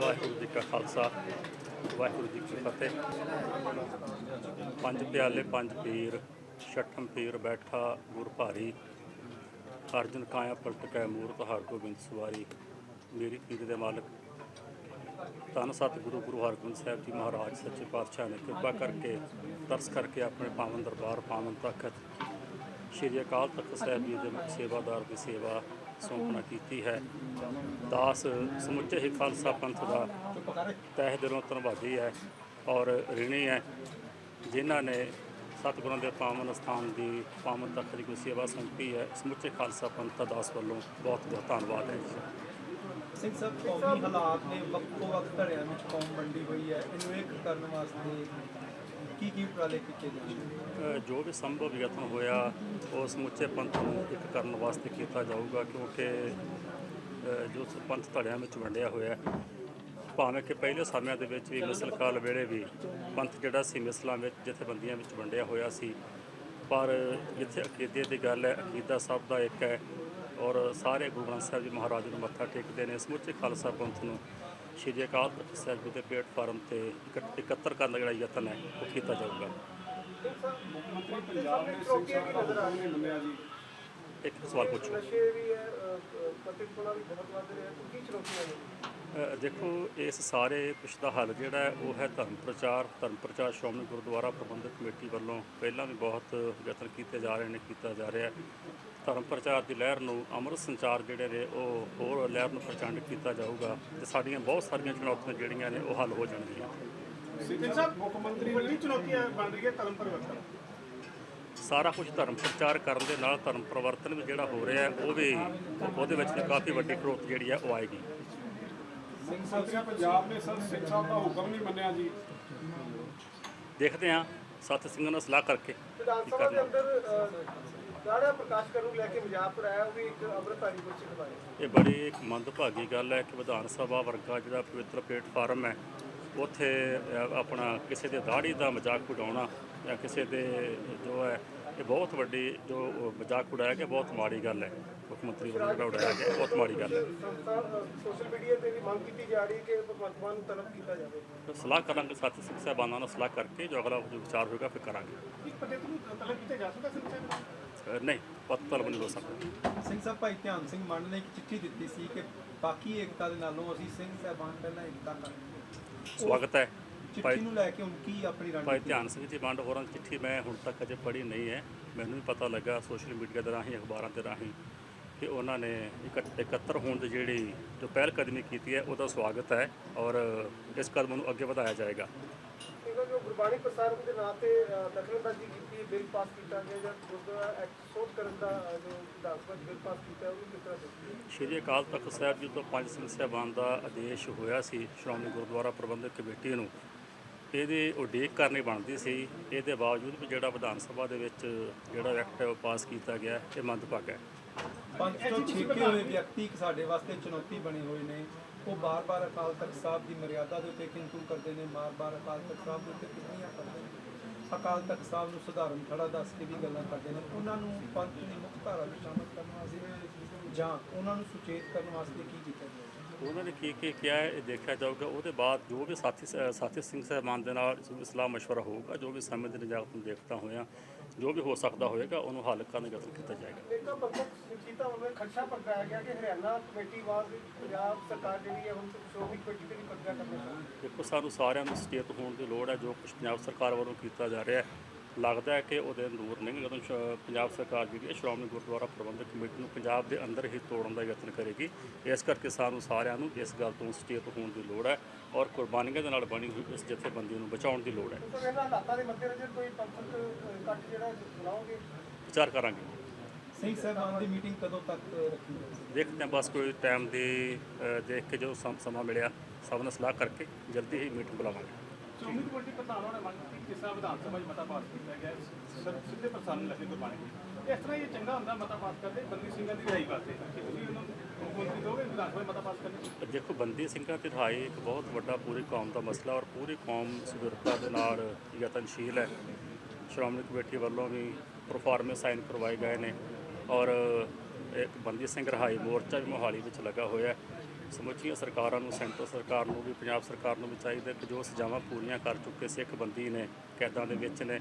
ਵਾਹਿਗੁਰੂ ਜੀ ਕਾ ਖਾਲਸਾ, ਵਾਹਿਗੁਰੂ ਜੀ ਕੀ ਫਤਿਹ। ਪੰਜ ਪਿਆਲੇ, ਪੰਜ ਪੀਰ, ਛਠਮ ਪੀਰ ਬੈਠਾ ਗੁਰ ਭਾਰੀ। ਅਰਜਨ ਕਾਇਆ ਪਲਟ ਕੈ ਮੂਰਤ, ਹਰ ਗੋਬਿੰਦ ਸਵਾਰੀ। ਮੇਰੀ ਪੀਰ ਦੇ ਮਾਲਕ। ਧੰਨ ਸਤਿਗੁਰੂ ਗੁਰੂ ਹਰਗੋਬਿੰਦ ਸਾਹਿਬ ਜੀ ਮਹਾਰਾਜ, ਸੱਚੇ ਪਾਤਸ਼ਾਹ ਨੇ ਕਿਰਪਾ ਕਰਕੇ ਤਰਸ ਕਰਕੇ ਆਪਣੇ ਪਾਵਨ ਦਰਬਾਰ, ਪਾਵਨ ਤਖਤ ਸ਼੍ਰੀ ਅਕਾਲ ਤਖਤ ਸਾਹਿਬ ਜੀ ਦੇ ਸੇਵਾਦਾਰ ਦੀ ਸੇਵਾ ਸੌਂਪਣਾ ਕੀਤੀ ਹੈ। ਦਾਸ ਸਮੁੱਚੇ ਹੀ ਖਾਲਸਾ ਪੰਥ ਦਾ ਤਹਿ ਦਿਲੋਂ ਧੰਨਵਾਦੀ ਹੈ ਔਰ ਰਿਣੀ ਹੈ, ਜਿਨ੍ਹਾਂ ਨੇ ਸਤਿਗੁਰਾਂ ਦੇ ਪਾਵਨ ਸਥਾਨ ਦੀ ਪਾਵਨ ਤਖਤ ਦੀ ਕੋਈ ਸੇਵਾ ਸੌਂਪੀ ਹੈ। ਸਮੁੱਚੇ ਖਾਲਸਾ ਪੰਥ ਦਾ ਦਾਸ ਵੱਲੋਂ ਬਹੁਤ ਬਹੁਤ ਧੰਨਵਾਦ ਹੈ ਜੀ। ਸਿੰਘ ਸਾਹਿਬ, ਕੌਮੀ ਹਾਲਾਤ ਨੇ ਵਕਤੋ ਵਕਤ ਧੜਿਆਂ ਵਿੱਚ ਕੌਮ ਵੰਡੀ ਹੋਈ ਹੈ। ਇਹਨੂੰ ਇੱਕ ਕਰਨ ਵਾਸਤੇ ਕੀ ਉਪਰਾਲੇ ਕੀਤੇ ਜਾਣਗੇ ਜੋ ਵੀ ਸੰਭਵ ਯਤਨ ਹੋਇਆ ਉਹ ਸਮੁੱਚੇ ਪੰਥ ਨੂੰ ਇੱਕ ਕਰਨ ਵਾਸਤੇ ਕੀਤਾ ਜਾਊਗਾ, ਕਿਉਂਕਿ ਜੋ ਪੰਥ ਧੜਿਆਂ ਵਿੱਚ ਵੰਡਿਆ ਹੋਇਆ ਭਾਵੇਂ ਕਿ ਪਹਿਲੇ ਸਮਿਆਂ ਦੇ ਵਿੱਚ ਵੀ ਮਿਸਲ ਕਾਲ ਵੇਲੇ ਵੀ ਪੰਥ ਜਿਹੜਾ ਸੀ ਮਿਸਲਾਂ ਵਿੱਚ, ਜਥੇਬੰਦੀਆਂ ਵਿੱਚ ਵੰਡਿਆ ਹੋਇਆ ਸੀ। ਪਰ ਜਿੱਥੇ ਅਕੀਦੇ ਦੀ ਗੱਲ ਹੈ, ਅਕੀਦਾ ਸਭ ਦਾ ਇੱਕ ਹੈ ਔਰ ਸਾਰੇ ਗੁਰੂ ਗ੍ਰੰਥ ਸਾਹਿਬ ਜੀ ਮਹਾਰਾਜ ਨੂੰ ਮੱਥਾ ਟੇਕਦੇ ਨੇ, ਸਮੁੱਚੇ ਖਾਲਸਾ ਪੰਥ ਨੂੰ ਸ਼੍ਰੀ ਅਕਾਲ ਤਖਤ ਸਾਹਿਬ ਜੀ ਦੇ ਪਲੇਟਫਾਰਮ ਤੇ ਇਕੱਠ- ਇਕੱਤਰ ਕਰਨ ਦਾ ਜਿਹੜਾ ਯਤਨ ਹੈ, ਉਹ ਕੀਤਾ ਜਾਊਗਾ। ਪੰਜਾਬ ਨੇ ਸਿੱਖਿਆ ਦੀ ਨਜ਼ਰ ਮੰਨਿਆ ਜੀ ਇੱਕ ਸਵਾਲ ਪੁੱਛੋ। ਨਸ਼ੇ ਵੀ ਹੈ ਕਤਿਕਪੁਰਾ ਵੀ ਬਹੁਤ ਵੱਧ ਰਿਹਾ ਹੈ ਕੀ ਚੁਣੌਤੀਆਂ ਨੇ? ਦੇਖੋ ਇਸ ਸਾਰੇ ਕੁਛ ਦਾ ਹੱਲ ਜਿਹੜਾ ਹੈ ਉਹ ਹੈ ਧਰਮ ਪ੍ਰਚਾਰ। ਧਰਮ ਪ੍ਰਚਾਰ ਸ਼੍ਰੋਮਣੀ ਗੁਰਦੁਆਰਾ ਪ੍ਰਬੰਧਕ ਕਮੇਟੀ ਵੱਲੋਂ ਪਹਿਲਾਂ ਵੀ ਬਹੁਤ ਯਤਨ ਕੀਤੇ ਜਾ ਰਹੇ ਨੇ ਕੀਤਾ ਜਾ ਰਿਹਾ ਧਰਮ ਪ੍ਰਚਾਰ ਦੀ ਲਹਿਰ ਨੂੰ ਅੰਮ੍ਰਿਤ ਸੰਚਾਰ ਜਿਹੜੇ ਨੇ ਉਹ ਹੋਰ ਲਹਿਰ ਨੂੰ ਪ੍ਰਚੰਡ ਕੀਤਾ ਜਾਊਗਾ ਤੇ ਸਾਡੀਆਂ ਬਹੁਤ ਸਾਰੀਆਂ ਚੁਣੌਤੀਆਂ ਜਿਹੜੀਆਂ ਨੇ ਉਹ ਹੱਲ ਹੋ ਜਾਣਗੀਆਂ। ਸਿੱਧਨ ਸਾਹਿਬ ਮੁੱਖ ਮੰਤਰੀ ਵੱਲੋਂ ਚੁਣੌਤੀਆਂ ਬਣ ਰਹੀ ਹੈ ਧਰਮ ਪਰਿਵਰਤਨ? ਸਾਰਾ ਕੁਝ ਧਰਮ ਪ੍ਰਚਾਰ ਕਰਨ ਦੇ ਨਾਲ ਧਰਮ ਪਰਿਵਰਤਨ ਵੀ ਜਿਹੜਾ ਹੋ ਰਿਹਾ ਉਹ ਵੀ ਉਹਦੇ ਵਿੱਚ ਕਾਫੀ ਵੱਡੀ ਖੜੋਤ ਜਿਹੜੀ ਹੈ ਉਹ ਆਏਗੀ। ਸਿੰਘ ਸਾਹਿਬ ਪੰਜਾਬ ਨੇ ਸਰ ਸਿੱਖ ਸਾਹਿਬ ਦਾ ਹੁਕਮ ਨਹੀਂ ਮੰਨਿਆ ਜੀ। ਦੇਖਦੇ ਹਾਂ ਸੱਤ ਸਿੰਘਾਂ ਨਾਲ ਸਲਾਹ ਕਰਕੇ ਵਿਧਾਨ ਸਭਾ ਦੇ ਅੰਦਰ ਗਾੜਾ ਪ੍ਰਕਾਸ਼ ਕਰਨ ਨੂੰ ਲੈ ਕੇ ਮਜ਼ਾਕ ਕਰਾਇਆ ਉਹ ਵੀ ਇੱਕ ਅੰਮ੍ਰਿਤਧਾਰੀ ਗੁਰਸਿੱਖ ਖਿਲਵਾਇਆ ਇਹ ਬੜੀ ਇੱਕ ਮੰਦਭਾਗੀ ਗੱਲ ਹੈ ਕਿ ਵਿਧਾਨ ਸਭਾ ਵਰਗਾ ਜਿਹੜਾ ਪਵਿੱਤਰ ਪਲੇਟਫਾਰਮ ਹੈ ਉੱਥੇ ਆਪਣਾ ਕਿਸੇ ਦੇ ਦਾੜੀ ਦਾ ਮਜ਼ਾਕ ਉਡਾਉਣਾ ਜਾਂ ਕਿਸੇ ਦੇ ਜੋ ਹੈ ਇਹ ਬਹੁਤ ਵੱਡੀ ਜੋ ਮਜ਼ਾਕ ਉਡਾਇਆ ਗਿਆ ਬਹੁਤ ਮਾੜੀ ਗੱਲ ਹੈ। ਮੁੱਖ ਮੰਤਰੀ ਵੱਲੋਂ ਜਿਹੜਾ ਉਡਾਇਆ ਗਿਆ ਬਹੁਤ ਮਾੜੀ ਗੱਲ ਹੈ। ਸੋਸ਼ਲ ਮੀਡੀਆ ਤੇ ਵੀ ਮੰਗ ਕੀਤੀ ਜਾ ਰਹੀ ਹੈ ਕਿ ਭਗਵੰਤ ਮਾਨ ਨੂੰ ਤਲਬ ਕੀਤਾ ਜਾਵੇ। ਸਲਾਹ ਕਰਾਂਗੇ ਸਾਥੀ ਸਿੰਘ ਸਾਹਿਬਾਨਾਂ ਨਾਲ ਸਲਾਹ ਕਰਕੇ ਜੋ ਅਗਲਾ ਜੋ ਵਿਚਾਰ ਹੋਏਗਾ ਫਿਰ ਕਰਾਂਗੇ। ਇਸ ਪ੍ਰੋਜੈਕਟ ਨੂੰ ਤਲਬ ਕੀਤਾ ਜਾ ਸਕਦਾ ਸਿੰਘ ਸਾਹਿਬ ਅ, ਨਹੀਂ ਪੱਤ ਤਲਬ ਨਹੀਂ ਹੋ ਸਕਦਾ। ਸਿੰਘ ਸਾਹਿਬ ਭਾਈ ਧਿਆਨ ਸਿੰਘ ਮੰਨ ਨੇ ਇੱਕ ਚਿੱਠੀ ਦਿੱਤੀ ਸੀ ਕਿ ਬਾਕੀ ਏਕਤਾ ਦੇ ਨਾਲੋਂ ਅਸੀਂ ਸਿੰਘ ਸਾਹਿਬਾਨ ਪਹਿਲਾਂ ਏਕਤਾ ਕਰਾਂਗੇ ਸਵਾਗਤ ਹੈ। ਚਿੱਠੀ ਨੂੰ ਲੈ ਕੇ ਹੁਣ ਕੀ ਆਪਣੀ ਭਾਈ ਰਣਨੀਤੀ ਧਿਆਨ ਸਿੰਘ ਜੀ ਵੰਡ ਹੋਰਾਂ ਦੀ ਚਿੱਠੀ ਮੈਂ ਹੁਣ ਤੱਕ ਅਜੇ ਪੜ੍ਹੀ ਨਹੀਂ ਹੈ। ਮੈਨੂੰ ਵੀ ਪਤਾ ਲੱਗਾ ਸੋਸ਼ਲ ਮੀਡੀਆ ਦੇ ਰਾਹੀਂ ਅਖਬਾਰਾਂ ਦੇ ਰਾਹੀਂ ਕਿ ਉਹਨਾਂ ਨੇ ਇਕੱਠ- ਇਕੱਤਰ ਹੋਣ ਦੀ ਜਿਹੜੀ ਜੋ ਪਹਿਲ ਕਦਮੀ ਕੀਤੀ ਹੈ ਉਹਦਾ ਸਵਾਗਤ ਹੈ ਔਰ ਇਸ ਕਦਮ ਨੂੰ ਅੱਗੇ ਵਧਾਇਆ ਜਾਏਗਾ। ਇਹਦਾ ਜੋ ਗੁਰਬਾਣੀ ਪ੍ਰਸਾਰਣ ਦੇ ਨਾਂ ਤੇ ਅ, ਦਖਲਅੰਦਾਜ਼ੀ ਕੀਤੀ ਬਿੱਲ ਪਾਸ ਕੀਤਾ ਗਿਆ ਜਾਂ ਗੁਰਦੁਆਰਾ ਐਕਟ ਸੋਧ ਕਰਨ ਦਾ ਅ, ਜੋ ਵਿਧਾਨ ਸਭਾ 'ਚ ਬਿੱਲ ਪਾਸ ਕੀਤਾ ਉਹ ਵੀ ਕਿਸ ਤਰ੍ਹਾਂ ਦੇਖਦੇ ਹੋ? ਸ਼੍ਰੀ ਅਕਾਲ ਤਖਤ ਸਾਹਿਬ ਜੀ ਤੋਂ ਪੰਜ ਸਿੰਘ ਸਾਹਿਬਾਨ ਦਾ ਆਦੇਸ਼ ਹੋਇਆ ਸੀ ਸ਼੍ਰੋਮਣੀ ਗੁਰਦੁਆਰਾ ਪ੍ਰਬੰਧਕ ਕਮੇਟੀ ਨੂੰ। ਇਹਦੇ ਉਡੀਕ ਕਰਨੀ ਬਣਦੀ ਸੀ। ਇਹਦੇ ਬਾਵਜੂਦ ਵੀ ਜਿਹੜਾ ਵਿਧਾਨ ਸਭਾ ਦੇ ਵਿੱਚ ਜਿਹੜਾ ਐਕਟ ਹੈ ਉਹ ਪਾਸ ਕੀਤਾ ਗਿਆ, ਇਹ ਮੰਦਭਾਗਾ ਹੈ। ਪੰਜ ਤੋਂ ਛੇਕੇ ਹੋਏ ਵਿਅਕਤੀ ਇੱਕ ਸਾਡੇ ਵਾਸਤੇ ਚੁਣੌਤੀ ਬਣੇ ਹੋਏ ਨੇ? ਉਹ ਬਾਰ-ਬਾਰ ਅਕਾਲ ਤਖਤ ਸਾਹਿਬ ਦੀ ਮਰਿਆਦਾ ਦੇ ਉੱਤੇ ਕਿੰਤੂ ਕਰਦੇ ਨੇ। ਬਾਰ-ਬਾਰ ਅਕਾਲ ਤਖਤ ਸਾਹਿਬ ਦੇ ਉੱਤੇ ਟਿੱਪਣੀਆਂ ਕਰਦੇ ਨੇ। ਅਕਾਲ ਤਖਤ ਸਾਹਿਬ ਨੂੰ ਸੁਧਾਰਨ ਖੜਾ ਦੱਸ ਕੇ ਵੀ ਗੱਲਾਂ ਕਰਦੇ ਨੇ। ਉਹਨਾਂ ਨੂੰ ਪੰਥ ਦੀ ਮੁੱਖ ਧਾਰਾ ਵਿੱਚ ਸ਼ਾਮਲ ਕਰਨ ਵਾਸਤੇ ਜਾਂ ਉਹਨਾਂ ਨੂੰ ਸੁਚੇਤ ਕਰਨ ਵਾਸਤੇ ਕੀ ਕੀਤਾ ਜਾਵੇ? ਉਹਨਾਂ ਨੇ ਕੀ ਕੀ ਕਿਹਾ ਹੈ ਇਹ ਦੇਖਿਆ ਜਾਊਗਾ ਉਹਦੇ ਬਾਅਦ ਜੋ ਵੀ ਸਾਥੀ ਸਾਥੀ ਸਿੰਘ ਸਾਹਿਬਾਨ ਦੇ ਨਾਲ ਸਲਾਹ ਮਸ਼ਵਰਾ ਹੋਊਗਾ ਜੋ ਵੀ ਸਮੇਂ ਦੇ ਨਿਜਾਤ ਨੂੰ ਦੇਖਦਾ ਹੋਇਆ ਜੋ ਵੀ ਹੋ ਸਕਦਾ ਹੋਏਗਾ ਉਹਨੂੰ ਹੱਲ ਕਰਨ ਦਾ ਯਤਨ ਕੀਤਾ ਜਾਏਗਾ। ਨੇਤਾ ਪ੍ਰਮੁੱਖ ਸੁਚੀਤਾ ਵੱਲੋਂ ਖਦਸ਼ਾ ਪ੍ਰਗਟਾਇਆ ਗਿਆ ਕਿ ਹਰਿਆਣਾ ਕਮੇਟੀ ਵਾਰ ਪੰਜਾਬ ਸਰਕਾਰ ਜਿਹੜੀ ਹੈ ਹੁਣ ਸ਼੍ਰੋਮਣੀ ਕਮੇਟੀ ਤੇ ਵੀ ਕਬਜ਼ਾ ਕਰਨਾ ਚਾਹੁੰਦੀ। ਹੈ ਦੇਖੋ ਸਾਨੂੰ ਸਾਰਿਆਂ ਨੂੰ ਸੁਚੇਤ ਹੋਣ ਦੀ ਲੋੜ ਹੈ ਜੋ ਕੁਝ ਪੰਜਾਬ ਸਰਕਾਰ ਵੱਲੋਂ ਕੀਤਾ ਜਾ ਰਿਹਾ ਹੈ। ਲੱਗਦਾ ਹੈ ਕਿ ਉਹਦੇ ਦੂਰ ਨਹੀਂ ਜਦੋਂ ਸ਼- ਪੰਜਾਬ ਸਰਕਾਰ ਜਿਹੜੀ ਹੈ ਸ਼੍ਰੋਮਣੀ ਗੁਰਦੁਆਰਾ ਪ੍ਰਬੰਧਕ ਕਮੇਟੀ ਨੂੰ ਪੰਜਾਬ ਦੇ ਅੰਦਰ ਹੀ ਤੋੜਨ ਦਾ ਯਤਨ ਕਰੇਗੀ ਇਸ ਕਰਕੇ ਸਾਨੂੰ ਸਾਰਿਆਂ ਨੂੰ ਇਸ ਗੱਲ ਤੋਂ ਸੁਚੇਤ ਹੋਣ ਦੀ ਲੋੜ ਹੈ ਔਰ ਕੁਰਬਾਨੀਆਂ ਦੇ ਨਾਲ ਬਣੀ ਹੋਈ ਇਸ ਜਥੇਬੰਦੀ ਨੂੰ ਬਚਾਉਣ ਦੀ ਲੋੜ ਹੈ। ਵਿਚਾਰ ਕਰਾਂਗੇ। ਸਿੰਘ ਸਾਹਿਬਾਨ ਦੀ ਮੀਟਿੰਗ ਕਦੋਂ ਤੱਕ ਰੱਖੀ ਜਾਵੇ ਦੇਖਦੇ ਹਾਂ ਬਸ ਕੋਈ ਟਾਈਮ ਦੀ ਦੇਖ ਕੇ ਜੋ ਸਮ- ਸਮਾਂ ਮਿਲਿਆ ਸਭ ਨਾਲ ਸਲਾਹ ਕਰਕੇ ਜਲਦੀ ਹੀ ਮੀਟਿੰਗ ਬੁਲਾਵਾਂਗੇ। ਸ਼੍ਰੋਮਣੀ ਕਮੇਟੀ ਪ੍ਰਧਾਨ ਨੇ ਮੰਗ ਕੀਤੀ ਕਿ ਸਾ ਵਿਧਾਨ ਸਭਾ 'ਚ ਮਤਾ ਪਾਸ ਕੀਤਾ ਗਿਆ। ਸਰ, ਸਿੱਧੇ ਪ੍ਰਸਾਰਣ ਲੱਗੇ ਗੁਰਬਾਣੀ ਦੀ। ਇਸ ਤਰ੍ਹਾਂ ਇਹ ਚੰਗਾ ਹੁੰਦਾ ਮਤਾ ਪਾਸ ਕਰਦੇ, ਬੰਦੀ ਸਿੰਘਾਂ ਦੀ ਰਿਹਾਈ ਵਾਸਤੇ ਕਿ ਤੁਸੀਂ ਉਹਨਾਂ ਨੂੰ ਮੁੱਖ ਮੰਤਰੀ ਦੋਗੇ ਵਿਧਾਨ ਸਭਾ 'ਚ ਮਤਾ ਪਾਸ ਕਰਨ ਦੇਖੋ, ਬੰਦੀ ਸਿੰਘਾਂ ਦੀ ਰਿਹਾਈ ਇੱਕ ਬਹੁਤ ਵੱਡਾ ਪੂਰੀ ਕੌਮ ਦਾ ਮਸਲਾ ਔਰ ਪੂਰੀ ਕੌਮ ਸੁਦਰਤਾ ਦੇ ਨਾਲ ਯਤਨਸ਼ੀਲ ਹੈ। ਸ਼੍ਰੋਮਣੀ ਕਮੇਟੀ ਵੱਲੋਂ ਵੀ ਪਰਫਾਰਮੇ ਸਾਈਨ ਕਰਵਾਏ ਗਏ ਨੇ ਔਰ ਇੱਕ ਬੰਦੀ ਸਿੰਘ ਰਿਹਾਈ ਮੋਰਚਾ ਵੀ ਮੋਹਾਲੀ ਵਿੱਚ ਲੱਗਾ ਹੋਇਆ ਹੈ। ਸਮੁੱਚੀਆਂ ਸਰਕਾਰਾਂ ਨੂੰ, ਸੈਂਟਰ ਸਰਕਾਰ ਨੂੰ ਵੀ, ਪੰਜਾਬ ਸਰਕਾਰ ਨੂੰ ਵੀ ਚਾਹੀਦਾ ਕਿ ਜੋ ਸਜ਼ਾਵਾਂ ਪੂਰੀਆਂ ਕਰ ਚੁੱਕੇ ਸਿੱਖ ਬੰਦੀ ਨੇ, ਕੈਦਾਂ ਦੇ ਵਿੱਚ ਨੇ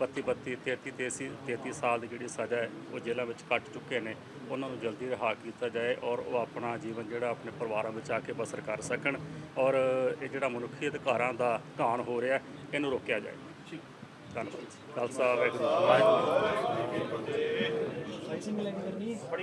32 32 33 33 ਸਾਲ ਦੀ ਜਿਹੜੀ ਸਜ਼ਾ ਹੈ, ਉਹ ਜੇਲ੍ਹਾਂ ਵਿੱਚ ਕੱਟ ਚੁੱਕੇ ਨੇ, ਉਹਨਾਂ ਨੂੰ ਜਲਦੀ ਰਿਹਾ ਕੀਤਾ ਜਾਏ ਔਰ ਉਹ ਆਪਣਾ ਜੀਵਨ ਜਿਹੜਾ ਆਪਣੇ ਪਰਿਵਾਰਾਂ ਵਿੱਚ ਆ ਕੇ ਬਸਰ ਕਰ ਸਕਣ ਔਰ ਇਹ ਜਿਹੜਾ ਮਨੁੱਖੀ ਅਧਿਕਾਰਾਂ ਦਾ ਘਾਣ ਹੋ ਰਿਹਾ, ਇਹਨੂੰ ਰੋਕਿਆ ਜਾਏ। ਧੰਨਵਾਦ। ਖਾਲਸਾ ਵਾਹਿਗੁਰੂ ਜੀ